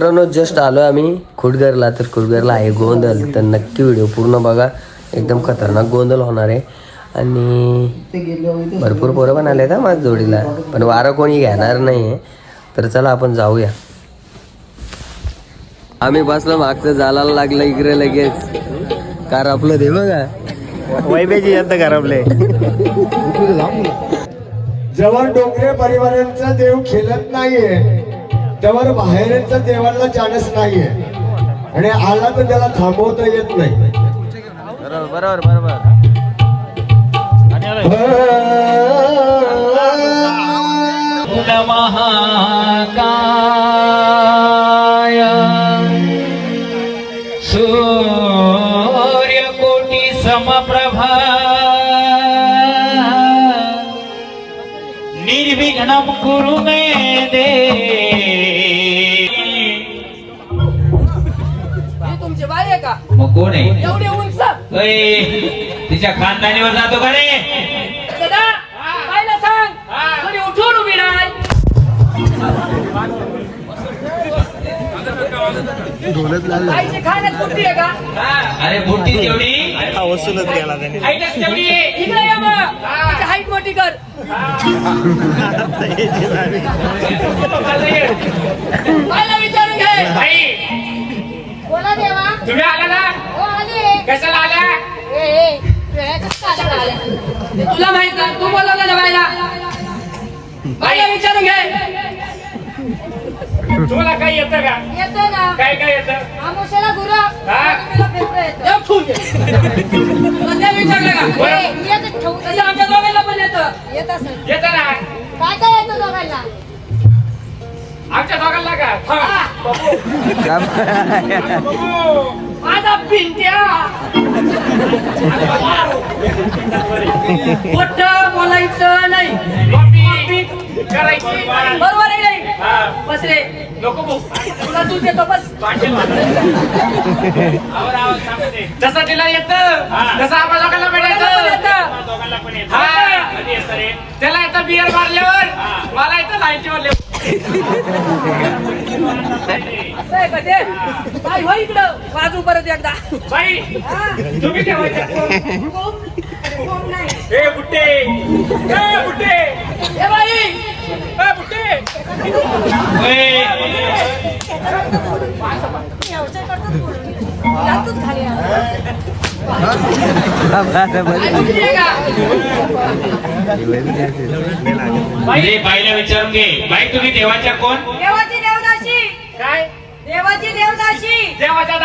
मित्रांनो जस्ट आलो आम्ही. खुडगरला तर खुडगरला आहे गोंधळ तर नक्की व्हिडिओ पूर्ण बघा. एकदम खतरनाक गोंधळ होणार आहे. आणि भरपूर पोरं पण आले आहेत माझ्या जोडीला. पण वारं कोणी घेणार नाही आहे तर चला आपण जाऊया. आम्ही बसलो मागचं जालाला लागलं इकडे लगेच. कार आपलं दे बघा. वैभ्याची यंत्र खराबले जेव्हा डोंगरे परिवारांचा देव खेळत नाहीये. तेव्हा बाहेरचा देवाला चान्स नाहीये. आणि आला तर त्याला थांबवता येत नाही. बरोबर बरोबर बरोबर. महाकाय. सूर्यकोटी समप्रभा. निर्विघ्नं कुरु मे दे। ही तुमची आहे का? मग कोण आहे? एवढी उंच? अय, तिच्या खानदानीवर जातो का रे? दादा बाईला सांग थोडी उठून उभी राह बाईची खाण्यात कुठली आहे का? अरे बुट्टी तेवढी? वसूलच गेला त्याने तेवढी. इकडे ये मग मोठी कर बाईला विचारून घे. बाई. बोला देवा. तुम्ही आला ना? हो आले कशाला आला? ए ए आले. तुला माहीत नाही तू बोलवलं ना बाईला बाईला विचारून घे. तुम्हाला काय येतं का? येतो ना. काय काय येतं? आमुषाला गुरु. हा? पेपर येतो. देव ठेवून घे तुला ते विचारलं का? ए, येत ठेवून तसं आमच्या दोघांना पण येतं येत असेल. येतं ना. काय काय येतो दोघांना? आमच्या दोघांना का? थांब. बघू. माझा पिंट्या. मोठं बोलायचं नाही. कॉपी करायची. बरोबर आहे नाही? हा. बस रे. नको बघू. तुला तू देतो बस. वाटेल मला. आवर आवर सांगते. जसं तिला येतं तसं आम्हाला लोकांना मला पण भेटायचं येतं. दोघांना पण येतं. हा. कधी येतं रे? त्याला येतं बियर मारल्यावर मला येतं लाईनची मारल्यावर असं आहे का ते बाई हो इकडं वाजू परत एकदा. बाई तुम्ही ठेवायच्या ए बुट्टे. ए बुट्टे. ए बाई ए बुट्टे. बाईला विचारून घे. बाई तुम्ही देवाच्या कोण? देवाची देवदाशी काय? देवाची देवदाशी देवाच्या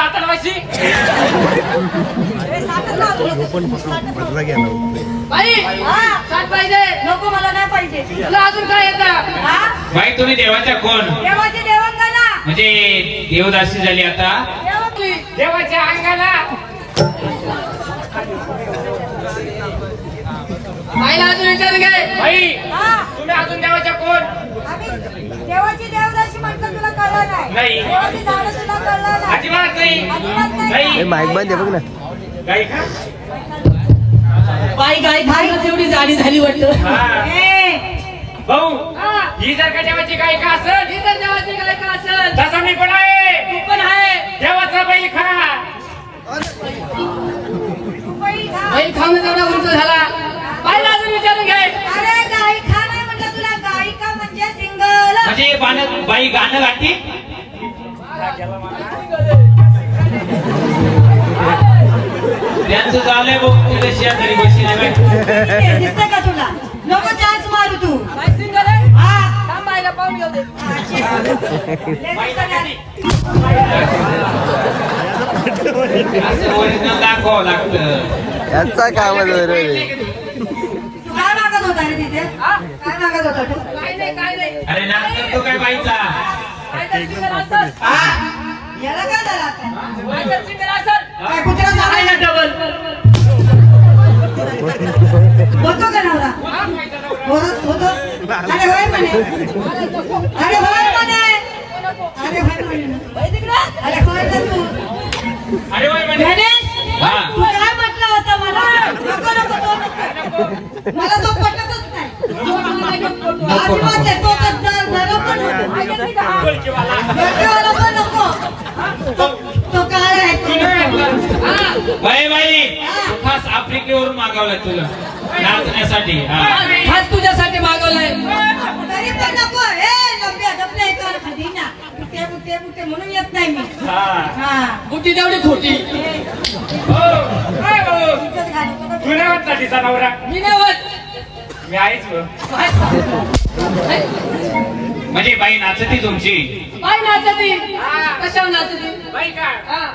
बाई हा, पाहिजे. नको मला नाही पाहिजे. तुला अजून काय येतं? हा? बाई तुम्ही देवाच्या कोण? देवाची देवंगना म्हणजे देवदासी झाली आता. देवाच्या अंगाला. बाईला अजून विचारून घे. बाई हा. तुम्ही अजून देवाच्या कोण? देवाची देवदाशी म्हटलं तुला कळलं नाही. नाही. देवाची झाडं तुला कळलं नाही. अजिबात नाही. माईक बंद आहे बघ ना. गाई का बाई गाय खायला तेवढी जाडी झाली वाटतं. हा. ए, भाऊ हा. जर का देवाची गाय का असेल ही तर देवाची गाय का असेल तसा मी पण आहे. तू पण आहे. देवाचा बैल खा. बैल खाऊन तेवढा उंच झाला. बाईला अजून विचारून घे. अरे गाई खा नाही म्हटलं तुला. गायिका म्हणजे सिंगल. म्हणजे बाण बाई गाणं गाती? त्यांचं झालंय बघ तुझ्या शेजारी बसली बाई. दिसतंय का तुला? नको चान्स मारू तू. बाई सिंगल दाखवावं लागतं यांचा काम काय मागत होता रे तिथे हा? काय मागत होता तू अरे नाच करतो काय बाईचा याला काय झालं आता? काय कुत्रा आहे ना डबल बोलतो का नवरा होतो होतो अरे होय म्हणे अरे होय म्हणे अरे होय म्हणे बाई तिकडे अरे होय ना तू अरे वय गणेश. तू काय म्हटलं होतं मला नको नको तो नको. मला तो पटतच नाही नको, अजिबात आहे, तो तर जर- जरा पण नको. बोलकीवाला. डोक्यावाला पण नको तो तो काळा आहे तू नाही घातला. तो. बाई बाई खास आफ्रिकेवरून मागवलं तुला. नाचण्यासाठी हा. खास तुझ्यासाठी मागवलंय. तरी पण नको. हे खाली ना. बुटे बुटे बुटे म्हणून येत नाही मी. हा. हा. बुटी तेवढी खोटी. हो काय भाऊ इज्जत घाली. तू नाही वाटला तिचा नवरा. मी नाही होत. मी आहेच हो. म्हणजे बाई नाचती तुमची. बाई नाचती. कशावर नाचती? बाई काय? हा.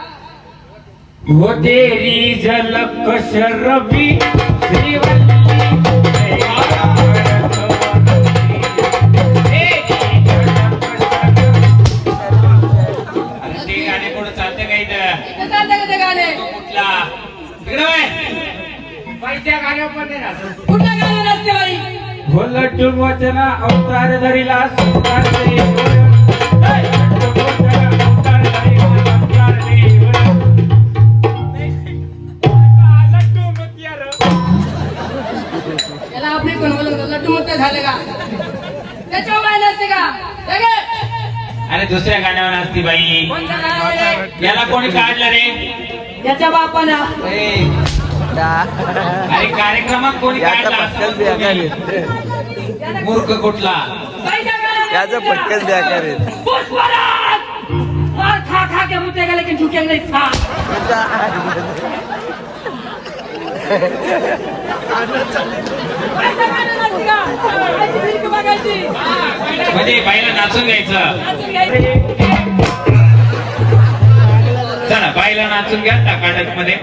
वो तेरी झलक शरबी श्रीवल्ली अरे ते गाणे पुढे चालतं का झालं का? त्याच्यावर बाई नाचते का. अरे दुसऱ्या गाण्यावर असती बाई? याला कोणी काढलं रे? याच्या बापाला. अरे कार्यक्रमात कोणी काढला? असं. मूर्ख कुठला? याचं का? पटकन द्या करे पुष्पराज! मार खा खा के के नहीं? था बाईच्या गाण्यावर नाचते का? बाईची भिरकी बघायची. म्हणजे बाईला नाचून घ्यायचं नाचून घ्यायची. चला बाईला नाचून घ्या टाकाटकमध्ये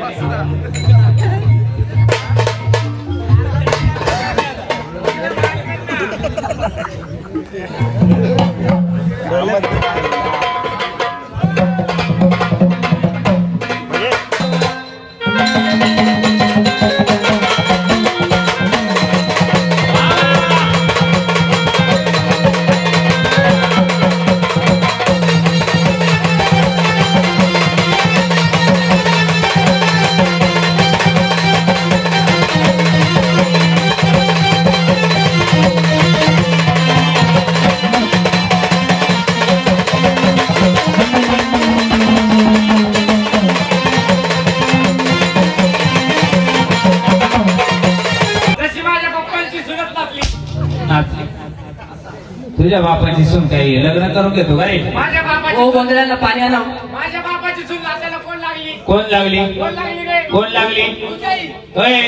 तुझ्या बापाची सून काही लग्न करून घेतो का रे? माझ्या बापाची ओ गोंधळाला पाणी आणा माझ्या बापाची सून नाचायला कोण लागली? कोण लागली? कोण लागली रे? कोण लागली? तुझ्याही. होय.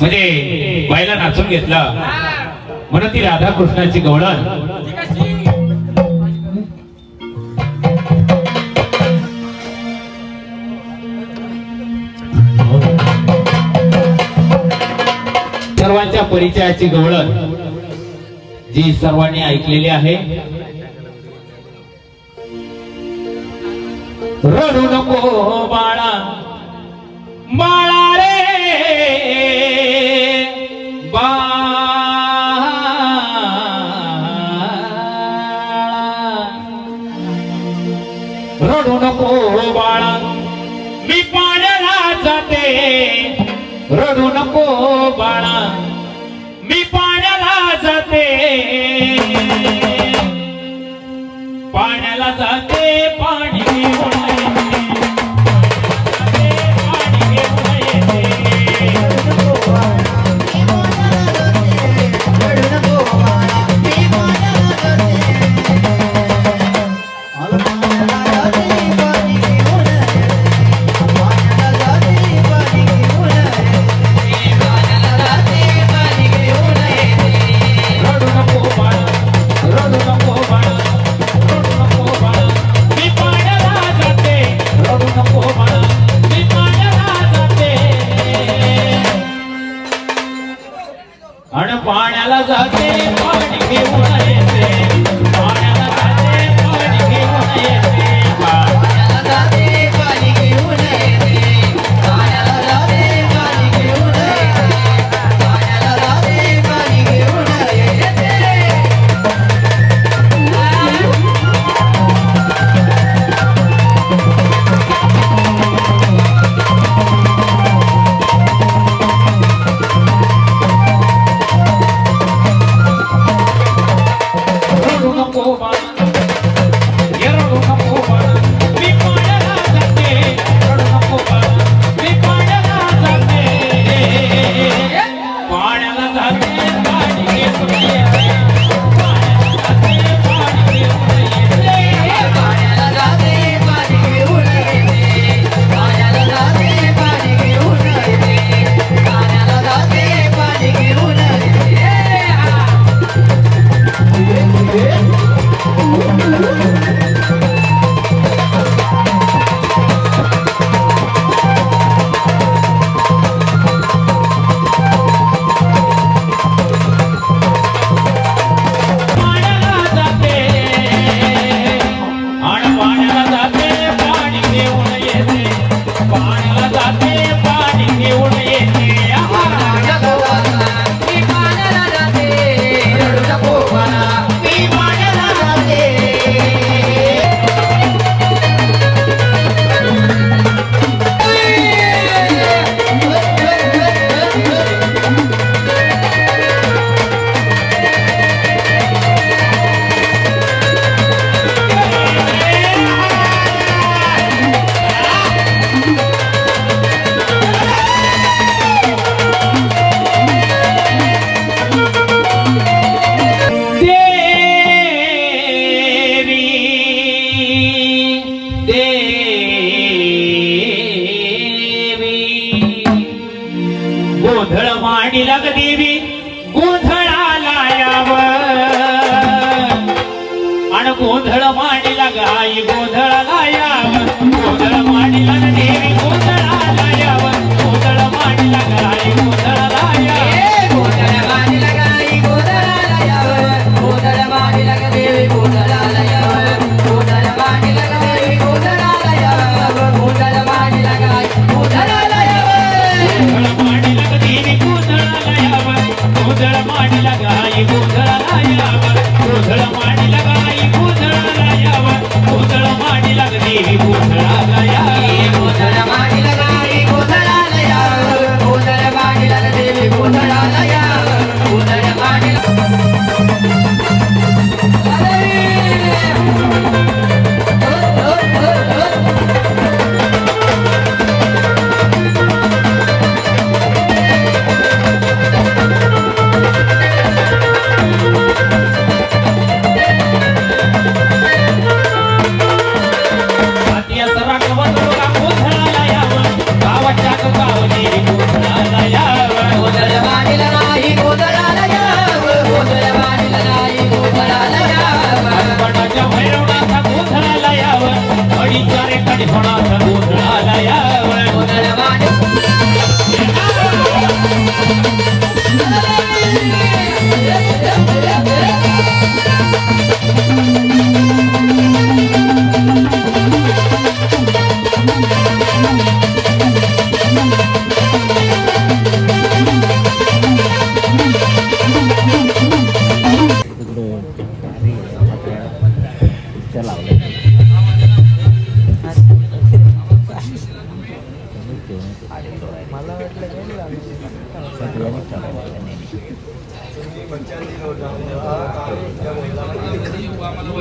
म्हणजे बाईला नाचून घेतला. हा. म्हणून ती राधा कृष्णाची गवळण. ती सर्वांच्या परिचयाची गवळण? जी सर्वांनी ऐकलेली आहे. रडू नको बाळा. बाळा रे. बाळा. रडू नको बाळा. मी पाण्याला जाते. रडू नको बाळा. पाण्याला जाते पाणी आणि पाण्याला जाते पाणी घेऊन.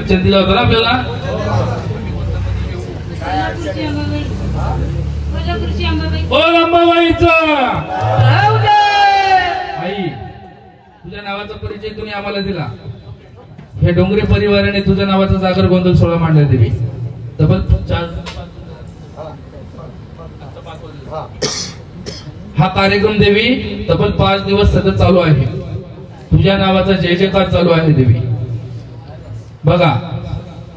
पिक्चर दिला होता ना आपल्याला. ओ अंबाबाईचा आई तुझ्या नावाचा परिचय तुम्ही आम्हाला दिला? हे डोंगरे परिवाराने तुझ्या नावाचा जागर गोंधळ सोहळा मांडला देवी. तब्बल चार हा कार्यक्रम देवी तब्बल पाच दिवस सतत चालू आहे. तुझ्या नावाचा जय जयकार चालू आहे देवी. बघा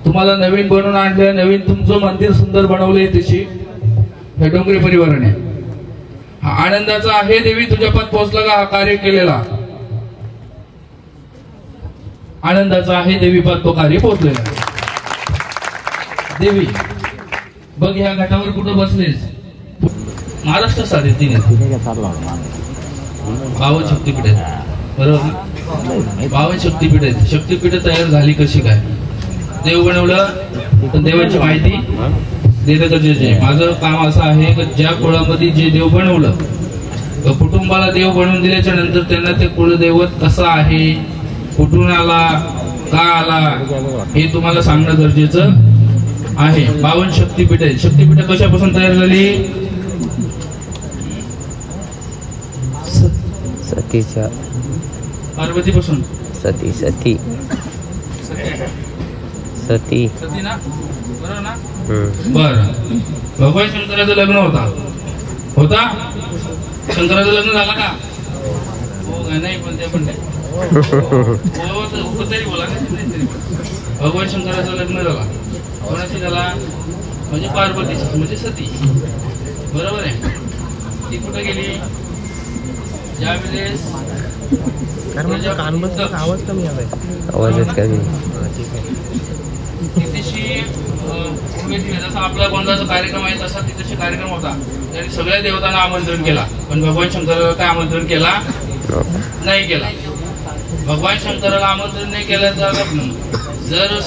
तुम्हाला नवीन बनवून आणले नवीन तुमचं मंदिर सुंदर बनवलंय त्याची हे डोंगरे परिवाराने. हा आनंदाचा आहे देवी तुझ्या पद पोहोचला का हा कार्य केलेला? आनंदाचा आहे देवी पद तो कार्य पोहोचलेला. देवी बघ ह्या घाटावर कुठं बसलेस? महाराष्ट्र साधे तिने. शक्तीपीठ आहेत बरोबर? बावन शक्तीपीठ आहेत. शक्तीपीठ तयार झाली कशी काय? देव बनवलं देवाची माहिती देणं गरजेचे आहे. माझं काम असं आहे की ज्या कुळामध्ये जे देव बनवलं तर कुटुंबाला देव बनवून दिल्याच्या नंतर त्यांना ते कुलदैवत कसं आहे कुठून आला का आला हे तुम्हाला सांगणं गरजेचं आहे. बावन शक्तीपीठ आहेत. शक्तीपीठ कशापासून तयार झाली? सतीच्या पार्वतीपासून सती सती. सती. सती ना? बरोबर ना. बर. भगवान शंकराचं लग्न होता. होता? शंकराचं लग्न झालं का? हो का नाही पण ते पण नाही. तर बोला नाही तरी बोला. भगवान शंकराचं लग्न झाला. कोणाशी झाला? म्हणजे पार्वतीची म्हणजे सती. बरोबर आहे. ती कुठं गेली? ज्यावेळेस आवाज कमी आलाय आवाजच कमी. जसा आपला गोंधळाचा कार्यक्रम आहे तसा तिथेशी कार्यक्रम होता. त्यांनी सगळ्या देवतांना आमंत्रण केला. पण भगवान शंकराला काय आमंत्रण केला? हो. नाही केला. भगवान शंकराला आमंत्रण नाही केलं तर जर